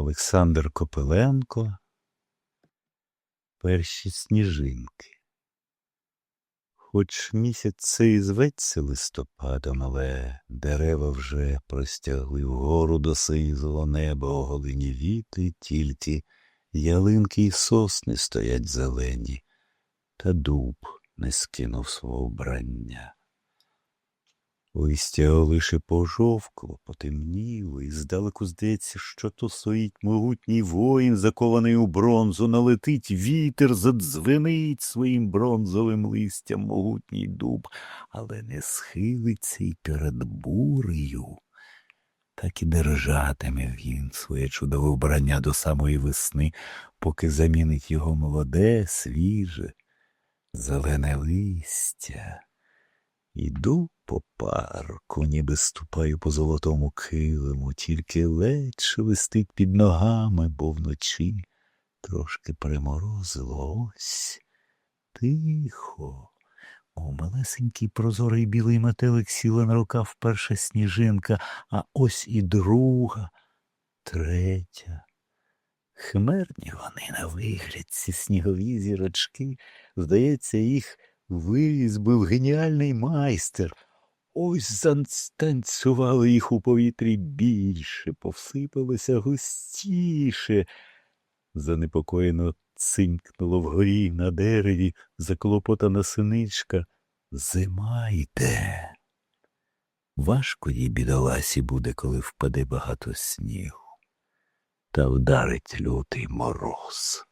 Олександр Копиленко. Перші сніжинки. Хоч місяць це і зветься листопадом, але дерева вже простягли вгору до сизого неба оголені віти, тільки ялинки й сосни стоять зелені, та дуб не скинув свого вбрання. Листя лише пожовкло, потемніло, і здалеку здається, що то стоїть могутній воїн, закований у бронзу, налетить вітер, задзвенить своїм бронзовим листям могутній дуб, але не схилиться й перед бурею. Так і держатиме він своє чудове вбрання до самої весни, поки замінить його молоде, свіже, зелене листя. Іду по парку, ніби ступаю по золотому килиму, тільки ледь шелестить під ногами, бо вночі трошки приморозило. Ось тихо. О, малесенький прозорий білий метелик сіла на рукав перша сніжинка, а ось і друга, третя. Хмерні вони на вигляд, ці снігові зірочки. Здається, їх вирізбив геніальний майстер. Ось занстанцювали їх у повітрі більше, повсипалося густіше. Занепокоєно цинькнуло вгорі на дереві заклопотана синичка. Зима йде. Важко їй бідоласі буде, коли впаде багато снігу, та вдарить лютий мороз.